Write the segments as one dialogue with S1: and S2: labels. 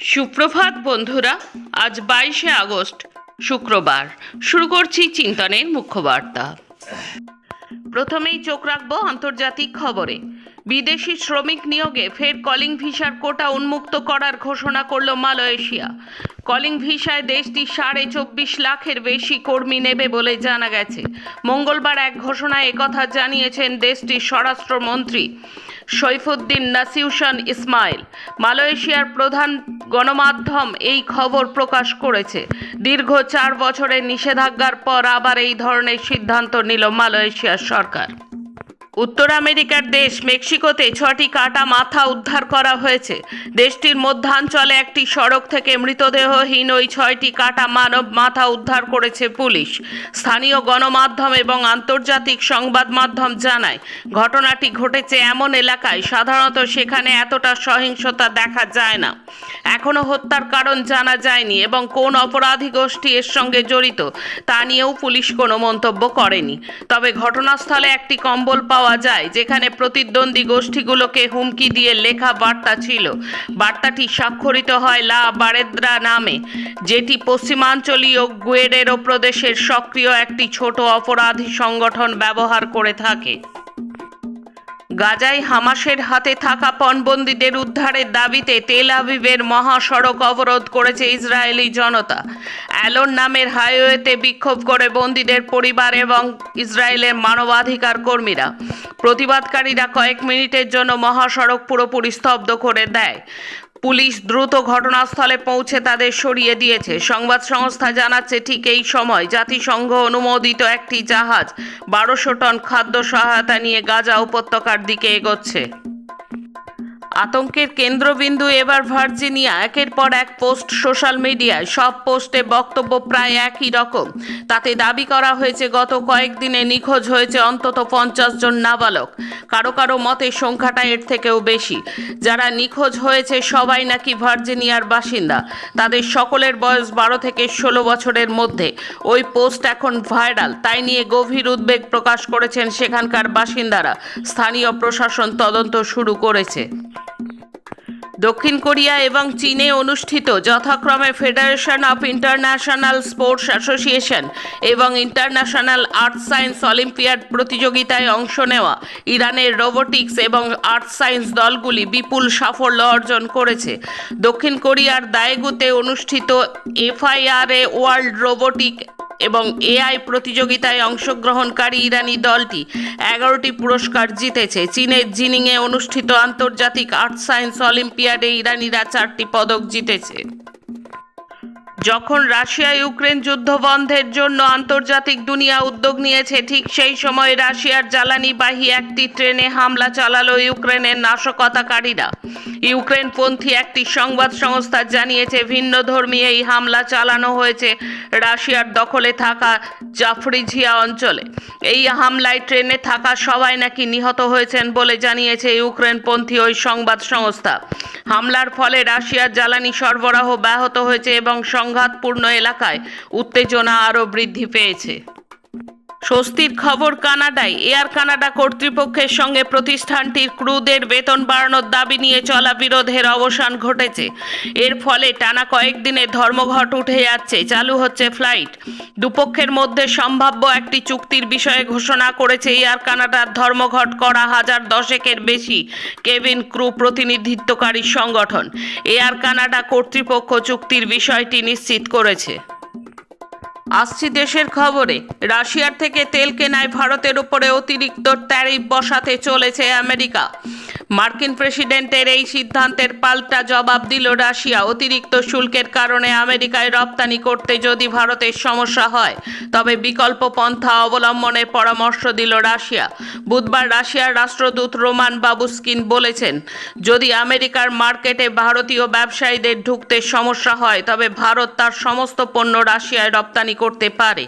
S1: সুপ্রভাত, বন্ধুরা। আজ বাইশে আগস্ট, শুক্রবার। শুরু করছি চিন্তনের মুখ্য বার্তা। প্রথমেই চোখ রাখব আন্তর্জাতিক খবরে। বিদেশি শ্রমিক নিয়োগে ফের কলিং ভিসার কোটা উন্মুক্ত করার ঘোষণা করল মালয়েশিয়া। কলিং ভিসায় দেশটি সাড়ে চব্বিশ লাখের বেশি কর্মী নেবে বলে জানা গেছে। মঙ্গলবার এক ঘোষণায় একথা জানিয়েছেন দেশটির স্বরাষ্ট্রমন্ত্রী সৈফুদ্দিন নাসিউশন ইসমাইল। মালয়েশিয়ার প্রধান গণমাধ্যম এই খবর প্রকাশ করেছে। দীর্ঘ চার বছরের নিষেধাজ্ঞার পর আবার এই ধরনের সিদ্ধান্ত নিল মালয়েশিয়ার সরকার। উত্তর আমেরিকার দেশ মেক্সিকোতে ছটি কাটা মাথা উদ্ধার করা হয়েছে। দেশটির মধ্যাঞ্চলে একটি সড়ক থেকে মৃতদেহহীন ওই ছয়টি কাটা মানব মাথা উদ্ধার করেছে পুলিশ। স্থানীয় গণমাধ্যম এবং আন্তর্জাতিক সংবাদ মাধ্যম জানায়, ঘটনাটি ঘটেছে এমন এলাকায় সাধারণত সেখানে এতটা সহিংসতা দেখা যায় না। এখনও হত্যার কারণ জানা যায়নি এবং কোন অপরাধী গোষ্ঠী এর সঙ্গে জড়িত তা নিয়েও পুলিশ কোনো মন্তব্য করেনি। তবে ঘটনাস্থলে একটি কম্বল পাওয়া যায়, যেখানে প্রতিদ্বন্দ্বী গোষ্ঠীগুলোকে হুমকি দিয়ে লেখা বার্তা ছিল। বার্তাটি স্বাক্ষরিত হয় লা বারেদ্রা নামে, যেটি পশ্চিমাঞ্চলীয় গুয়েডেরো প্রদেশের সক্রিয় একটি ছোট অপরাধী সংগঠন ব্যবহার করে থাকে। গাজায় হামাসের হাতে থাকা পণবন্দীদের উদ্ধারের দাবিতে তেল আবিবের মহাসড়ক অবরোধ করেছে ইসরায়েলি জনতা। অ্যালন নামের হাইওয়েতে বিক্ষোভ করে বন্দীদের পরিবার এবং ইসরায়েলের মানবাধিকার কর্মীরা। প্রতিবাদকারীরা কয়েক মিনিটের জন্য মহাসড়ক পুরোপুরি স্তব্ধ করে দেয়। পুলিশ দ্রুত ঘটনাস্থলে পৌঁছে তাদের সরিয়ে দিয়েছে। সংবাদ সংস্থা জানাচ্ছে ঠিক এই সময় জাতিসংঘ অনুমোদিত একটি জাহাজ বারোশো টন খাদ্য সহায়তা নিয়ে গাজা উপত্যকার দিকে এগোচ্ছে। আতঙ্কের কেন্দ্রবিন্দু এবার ভার্জিনিয়া। একের পর এক পোস্ট সোশ্যাল মিডিয়ায়। সব পোস্টে বক্তব্য প্রায় একই রকম। তাতে দাবি করা হয়েছে, গত কয়েকদিনে নিখোঁজ হয়েছে অন্তত পঞ্চাশ জন নাবালক। কারও কারও মতে সংখ্যাটা এর থেকেও বেশি। যারা নিখোঁজ হয়েছে, সবাই নাকি ভার্জিনিয়ার বাসিন্দা। তাদের সকলের বয়স বারো থেকে ষোলো বছরের মধ্যে। ওই পোস্ট এখন ভাইরাল। তাই নিয়ে গভীর উদ্বেগ প্রকাশ করেছেন সেখানকার বাসিন্দারা। স্থানীয় প্রশাসন তদন্ত শুরু করেছে। দক্ষিণ কোরিয়া এবং চীনে অনুষ্ঠিত যথাক্রমে Federation of International Sports Association এবং ইন্টারন্যাশনাল আর্ট সায়েন্স অলিম্পিয়াড প্রতিযোগিতায় অংশ নেওয়া ইরানের রোবোটিক্স এবং আর্ট সায়েন্স দলগুলি বিপুল সাফল্য অর্জন করেছে। দক্ষিণ কোরিয়ার দায়েগুতে অনুষ্ঠিত এফআইআরএ ওয়ার্ল্ড রোবোটিক এবং এআই প্রতিযোগিতায় অংশগ্রহণকারী ইরানি দলটি এগারোটি পুরস্কার জিতেছে। চীনের জিনিংয়ে অনুষ্ঠিত আন্তর্জাতিক আর্ট সায়েন্স অলিম্পিয়াডে ইরানিরা চারটি পদক জিতেছে। যখন রাশিয়া ইউক্রেন যুদ্ধ বন্ধের জন্য আন্তর্জাতিক দুনিয়া উদ্যোগ নিয়েছে, ঠিক সেই সময় রাশিয়ার জ্বালানিবাহী একটি ট্রেনে হামলা চালালো ইউক্রেনের নাশকতাকারীরা। ইউক্রেনপন্থী একটি সংবাদ সংস্থা জানিয়েছে, ভিন্ন ধর্মী এই হামলা চালানো হয়েছে রাশিয়ার দখলে থাকা জাফরিঝিয়া অঞ্চলে। এই হামলায় ট্রেনে থাকা সবাই নাকি নিহত হয়েছেন বলে জানিয়েছে ইউক্রেনপন্থী ওই সংবাদ সংস্থা। হামলার ফলে রাশিয়ার জ্বালানি সরবরাহ ব্যাহত হয়েছে এবং সংঘাতপূর্ণ এলাকায় উত্তেজনা আরও বৃদ্ধি পেয়েছে। স্বস্তির খবর কানাডায়। এয়ার কানাডা কর্তৃপক্ষের সঙ্গে প্রতিষ্ঠানটির ক্রুদের বেতন বাড়ানোর দাবি নিয়ে চলা বিরোধের অবসান ঘটেছে। এর ফলে টানা কয়েকদিনে ধর্মঘট উঠে যাচ্ছে, চালু হচ্ছে ফ্লাইট। দুপক্ষের মধ্যে সম্ভাব্য একটি চুক্তির বিষয়ে ঘোষণা করেছে এয়ার কানাডার ধর্মঘট করা হাজার দশেকের বেশি কেবিন ক্রু প্রতিনিধিত্বকারী সংগঠন। এয়ার কানাডা কর্তৃপক্ষ চুক্তির বিষয়টি নিশ্চিত করেছে। আসছি দেশের খবরে। রাশিয়ার থেকে তেল কেনায় ভারতের উপরে অতিরিক্ত ট্যারিফ বসাতে চলেছে আমেরিকা। মার্কিন প্রেসিডেন্টের এই সিদ্ধান্তের পাল্টা জবাব দিল রাশিয়া। অতিরিক্ত শুল্কের কারণে আমেরিকায় রপ্তানি করতে যদি ভারতের সমস্যা হয়, তবে বিকল্প পন্থা অবলম্বনের পরামর্শ দিল রাশিয়া। বুধবার রাশিয়ার রাষ্ট্রদূত রোমান বাবুস্কিন বলেছেন, যদি আমেরিকার মার্কেটে ভারতীয় ব্যবসায়ীদের ঢুকতে সমস্যা হয়, তবে ভারত তার সমস্ত পণ্য রাশিয়ায় রপ্তানি করতে পারে।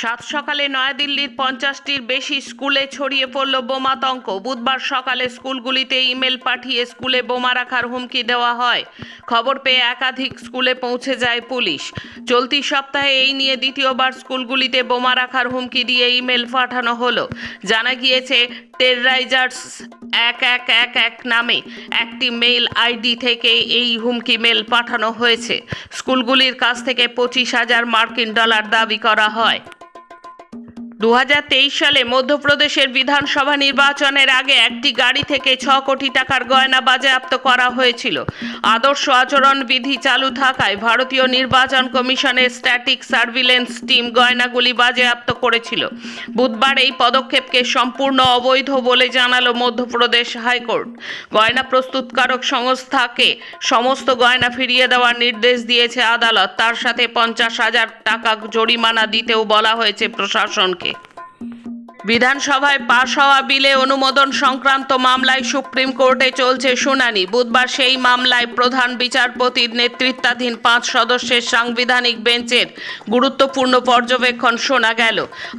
S1: সাত সকালে নয়াদিল্লির পঞ্চাশটির বেশি স্কুলে ছড়িয়ে পড়ল বোমাতঙ্ক বুধবার সকালে স্কুলগুলিতে ইমেল পাঠিয়ে স্কুলে বোমা রাখার হুমকি দেওয়া হয়। খবর পেয়ে একাধিক স্কুলে পৌঁছে যায় পুলিশ। চলতি সপ্তাহে এই নিয়ে দ্বিতীয়বার স্কুলগুলিতে বোমা রাখার হুমকি দিয়ে ইমেল পাঠানো হলো। জানা গিয়েছে, টেররাইজার্স এক এক এক এক নামে একটি মেইল আইডি থেকে এই হুমকি মেল পাঠানো হয়েছে। স্কুলগুলির কাছ থেকে পঁচিশ হাজার মার্কিন ডলার দাবি করা হয়। দু হাজার তেইশ সালে মধ্যপ্রদেশের বিধানসভা নির্বাচনের আগে একটি গাড়ি থেকে ছ কোটি টাকার গয়না বাজেয়াপ্ত করা হয়েছিল। আদর্শ আচরণ বিধি চালু থাকায় ভারতীয় নির্বাচন কমিশনের স্ট্যাটিক সার্ভিলেন্স টিম গয়নাগুলি বাজেয়াপ্ত করেছিল। বুধবার এই পদক্ষেপকে সম্পূর্ণ অবৈধ বলে জানালো মধ্যপ্রদেশ হাইকোর্ট। গয়না প্রস্তুতকারক সংস্থাকে সমস্ত গয়না ফিরিয়ে দেওয়ার নির্দেশ দিয়েছে আদালত। তার সাথে পঞ্চাশ হাজার টাকা জরিমানা দিতেও বলা হয়েছে প্রশাসনকে। বিধানসভায় পাশ হওয়া বিলে অনুমোদন সংক্রান্ত মামলায় সুপ্রিম কোর্টে চলছে শুনানি। বুধবার সেই মামলায় প্রধান বিচারপতির নেতৃত্বাধীন পাঁচ সদস্যের সাংবিধানিক বেঞ্চের গুরুত্বপূর্ণ পর্যবেক্ষণ শোনা গেল।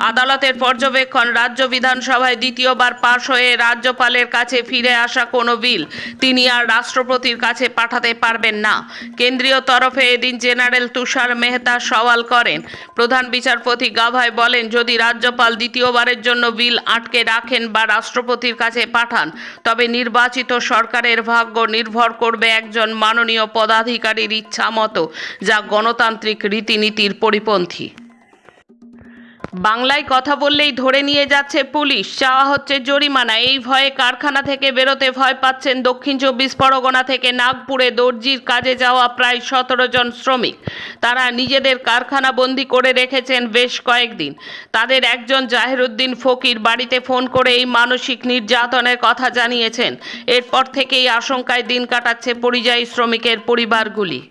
S1: আদালতের পর্যবেক্ষণ রাজ্য বিধানসভায় দ্বিতীয়বার পাশ হয়ে রাজ্যপালের কাছে ফিরে আসা কোনো বিল তিনি আর রাষ্ট্রপতির কাছে পাঠাতে পারবেন না। কেন্দ্রীয় তরফে এদিন জেনারেল তুষার মেহতা সওয়াল করেন। প্রধান বিচারপতি গাভাই বলেন, যদি রাজ্যপাল দ্বিতীয়বারের জন্য বিল আটকে রাখেন বা রাষ্ট্রপতির কাছে পাঠান, তবে নির্বাচিত সরকারের ভাগ্য নির্ভর করবে একজন মাননীয় পদাধিকারীর ইচ্ছা মতো যা গণতান্ত্রিক রীতিনীতির পরিপন্থী। বাংলায় কথা বললেই ধরে নিয়ে যাচ্ছে পুলিশ। চাওয়া হচ্ছে জরিমানা। এই ভয়ে কারখানা থেকে বেরোতে ভয় পাচ্ছেন দক্ষিণ চব্বিশ পরগনা থেকে নাগপুরে দর্জির কাজে যাওয়া প্রায় সতেরো জন শ্রমিক। তারা নিজেদের কারখানা বন্দি করে রেখেছেন বেশ কয়েকদিন। তাদের একজন জাহিরুদ্দিন ফকির বাড়িতে ফোন করে এই মানসিক নির্যাতনের কথা জানিয়েছেন। এরপর থেকেই আশঙ্কায় দিন কাটাচ্ছে পরিযায়ী শ্রমিকের পরিবারগুলি।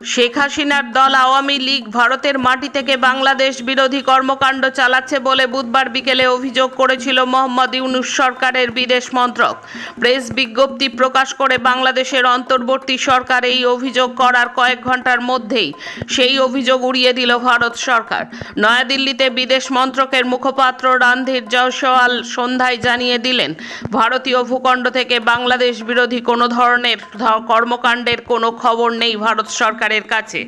S1: শেখ হাসিনার দল আওয়ামী লীগ ভারতের মাটি থেকে বাংলাদেশ বিরোধী কর্মকাণ্ড চালাচ্ছে বলে বুধবার বিকেলে অভিযোগ করেছিল মোহাম্মদ ইউনুস সরকারের বিদেশ মন্ত্রক। প্রেস বিজ্ঞপ্তি প্রকাশ করে বাংলাদেশের অন্তর্বর্তী সরকার এই অভিযোগ করার কয়েক ঘণ্টার মধ্যেই সেই অভিযোগ উড়িয়ে দিল ভারত সরকার। নয়াদিল্লিতে বিদেশ মন্ত্রকের মুখপাত্র রণধীর জয়সওয়াল সন্ধ্যায় জানিয়ে দিলেন, ভারতীয় ভূখণ্ড থেকে বাংলাদেশ বিরোধী কোনো ধরনের কর্মকাণ্ডের কোনো খবর নেই ভারত সরকারের কাছে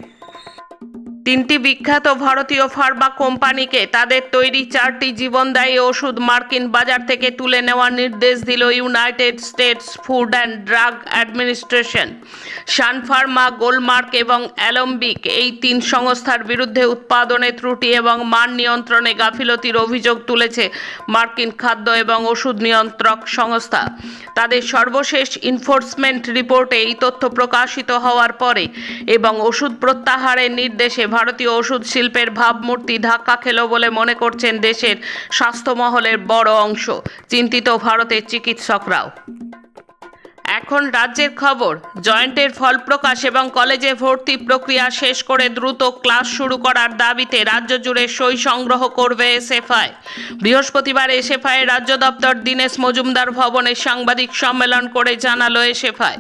S1: তিনটি বিখ্যাত ভারতীয় ফার্মা কোম্পানিকে তাদের তৈরি চারটি জীবনদায়ী ওষুধ মার্কিন বাজার থেকে তুলে নেওয়ার নির্দেশ দিল United States Food and Drug Administration. Sun Pharma, Glenmark এবং অ্যালম্বিক এই তিন সংস্থার বিরুদ্ধে উৎপাদনে ত্রুটি এবং মান নিয়ন্ত্রণে গাফিলতির অভিযোগ তুলেছে মার্কিন খাদ্য এবং ওষুধ নিয়ন্ত্রক সংস্থা। তাদের সর্বশেষ ইনফোর্সমেন্ট রিপোর্টে এই তথ্য প্রকাশিত হওয়ার পরে এবং ওষুধ প্রত্যাহারের নির্দেশে ভারতীয় ওষুধ শিল্পের ভাবমূর্তি ধাক্কা খেল বলে মনে করছেন দেশের স্বাস্থ্যমহলের বড় অংশ, চিন্তিত ভারতের চিকিৎসকরাও। এখন রাজ্যের খবর। জয়েন্টের ফল প্রকাশ এবং কলেজে ভর্তি প্রক্রিয়া শেষ করে দ্রুত ক্লাস শুরু করার দাবিতে রাজ্য জুড়ে সই সংগ্রহ করবে এসএফআই। বৃহস্পতিবার এসএফআই রাজ্য দপ্তর দীনেশ মজুমদার ভবনে সাংবাদিক সম্মেলন করে জানালো এসএফআই।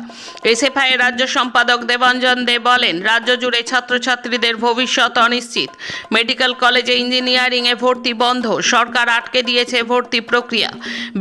S1: এসএফআই রাজ্য সম্পাদক দেবঞ্জন দে বলেন, রাজ্য জুড়ে ছাত্রছাত্রীদের ভবিষ্যৎ অনিশ্চিত। মেডিকেল কলেজে ইঞ্জিনিয়ারিংয়ে ভর্তি বন্ধ, সরকার আটকে দিয়েছে ভর্তি প্রক্রিয়া।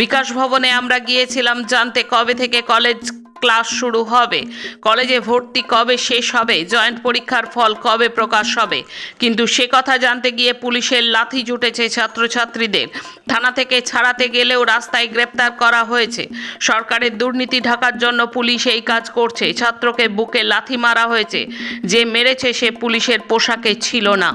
S1: বিকাশ ভবনে আমরা গিয়েছিলাম জানতে কবে থেকে কলেজ ক্লাস শুরু হবে। কলেজে ভর্তি কবে শেষ হবে? জয়েন্ট পরীক্ষার ফল কবে প্রকাশ হবে? কিন্তু সে কথা জানতে গিয়ে পুলিশের লাথি জুটেছে ছাত্রছাত্রীদের। থানা থেকে ছাড়াতে গেলেও রাস্তায় গ্রেপ্তার করা হয়েছে। সরকারের দুর্নীতি ঢাকার জন্য পুলিশ এই কাজ করছে। ছাত্রকে বুকে লাথি মারা হয়েছে। যে মেরেছে সে পুলিশের পোশাকে ছিল না।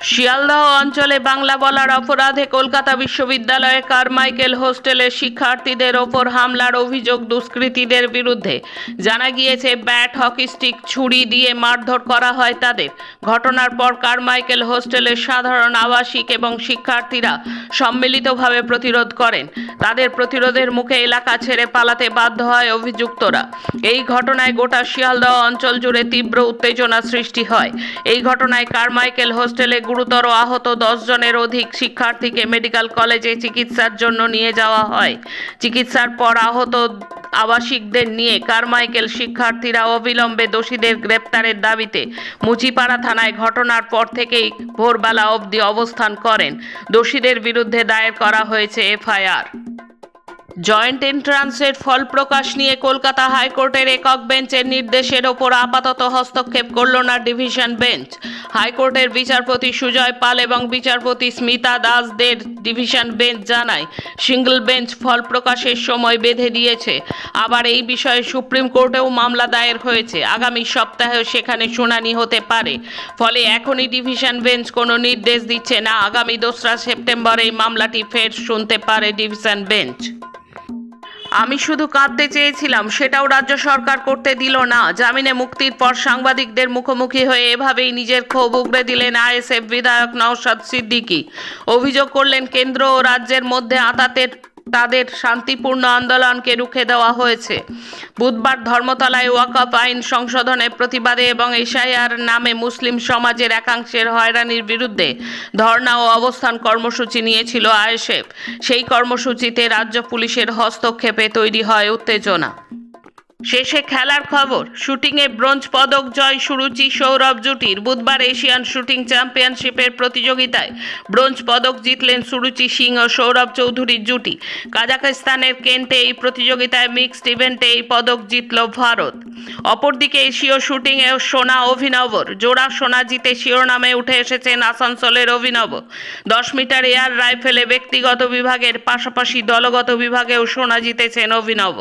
S1: শিয়ালদহ অঞ্চলে বাংলা বলার অপরাধে কলকাতা বিশ্ববিদ্যালয়ে কারমাইকেল হোস্টেলের শিক্ষার্থীদের ওপর হামলার অভিযোগ দুষ্কৃতীদের বিরুদ্ধে। জানা গিয়েছে, ব্যাট, হকি স্টিক, ছুরি দিয়ে মারধর করা হয় তাদের। ঘটনার পর কারমাইকেল হোস্টেলের সাধারণ আবাসিক এবং শিক্ষার্থীরা সম্মিলিতভাবে প্রতিরোধ করেন। তাদের প্রতিরোধের মুখে এলাকা ছেড়ে পালাতে বাধ্য হয় অভিযুক্তরা। এই ঘটনায় গোটা শিয়ালদহ অঞ্চল জুড়ে তীব্র উত্তেজনা সৃষ্টি হয়। এই ঘটনায় কারমাইকেল হোস্টেলে গুরুতর আহত জনের অধিক শিক্ষার্থীকে মেডিকেল কলেজে চিকিৎসার জন্য নিয়ে যাওয়া হয়। চিকিৎসার পর আহত আবাসিকদের নিয়ে কারমাইকেল শিক্ষার্থীরা অবিলম্বে দোষীদের গ্রেপ্তারের দাবিতে মুচিপাড়া থানায় ঘটনার পর থেকেই ভোরবেলা অবধি অবস্থান করেন। দোষীদের বিরুদ্ধে দায়ের করা হয়েছে এফআইআর। জয়েন্ট এন্ট্রান্সের ফল প্রকাশ নিয়ে কলকাতা হাইকোর্টের একক বেঞ্চের নির্দেশের ওপর আপাতত হস্তক্ষেপ করল না ডিভিশন বেঞ্চ। হাইকোর্টের বিচারপতি সুজয় পাল এবং বিচারপতি স্মিতা দাসদের ডিভিশন বেঞ্চ জানায়, সিঙ্গল বেঞ্চ ফল প্রকাশের সময় বেঁধে দিয়েছে। আবার এই বিষয়ে সুপ্রিম কোর্টেও মামলা দায়ের হয়েছে। আগামী সপ্তাহেও সেখানে শুনানি হতে পারে। ফলে এখনই ডিভিশন বেঞ্চ কোনো নির্দেশ দিচ্ছে না। আগামী দোসরা সেপ্টেম্বর এই মামলাটি ফের শুনতে পারে ডিভিশন বেঞ্চ। আমি শুধু কাঁদতে চেয়েছিলাম, সেটাও রাজ্য সরকার করতে দিল না। জামিনে মুক্তির পর সাংবাদিকদের মুখোমুখি হয়ে এভাবেই নিজের ক্ষোভ উগড়ে দিলেন আইএসএফ বিধায়ক নওশাদ সিদ্দিকি। অভিযোগ করলেন, কেন্দ্র ও রাজ্যের মধ্যে আতাতের তাদের শান্তিপূর্ণ আন্দোলনকে রুখে দেওয়া হয়েছে। বুধবার ধর্মতলায় ওয়াকফ আইন সংশোধনের প্রতিবাদে এবং এশাইয়ার নামে মুসলিম সমাজের একাংশের হয়রানির বিরুদ্ধে ধর্ণা ও অবস্থান কর্মসূচি নিয়েছিল আয়েসেফ সেই কর্মসূচিতে রাজ্য পুলিশের হস্তক্ষেপে তৈরি হয় উত্তেজনা। শেষে খেলার খবর। শুটিংয়ে ব্রোঞ্জ পদক জয় সুরুচি সৌরভ জুটির বুধবার এশিয়ান শুটিং চ্যাম্পিয়নশিপের প্রতিযোগিতায় ব্রোঞ্জ পদক জিতলেন সুরুচি সিং ও সৌরভ চৌধুরীর জুটি। কাজাকিস্তানের কেন্টে এই প্রতিযোগিতায় মিক্সড ইভেন্টে এই পদক জিতল ভারত। অপরদিকে এশীয় শুটিংয়ে সোনা অভিনবর জোড়া সোনা জিতে শিরোনামে উঠে এসেছেন আসানসোলের অভিনব। দশ মিটার এয়ার রাইফেলে ব্যক্তিগত বিভাগের পাশাপাশি দলগত বিভাগেও সোনা জিতেছেন অভিনব।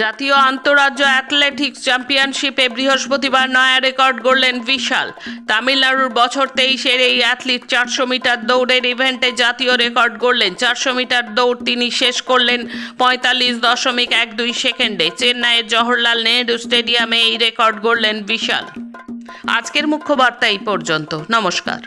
S1: জাতীয় আন্তঃরাজ্য অ্যাথলেটিক্স চ্যাম্পিয়নশিপে বৃহস্পতিবার নয়া রেকর্ড গড়লেন বিশাল। তামিলনাড়ুর বছর তেইশের এই অ্যাথলিট চারশো মিটার দৌড়ের ইভেন্টে জাতীয় রেকর্ড গড়লেন। চারশো মিটার দৌড় তিনি শেষ করলেন পঁয়তাল্লিশ দশমিক এক দুই সেকেন্ডে। চেন্নাইয়ের জওহরলাল নেহরু স্টেডিয়ামে এই রেকর্ড গড়লেন বিশাল। আজকের মুখ্য বার্তা এই পর্যন্ত। নমস্কার।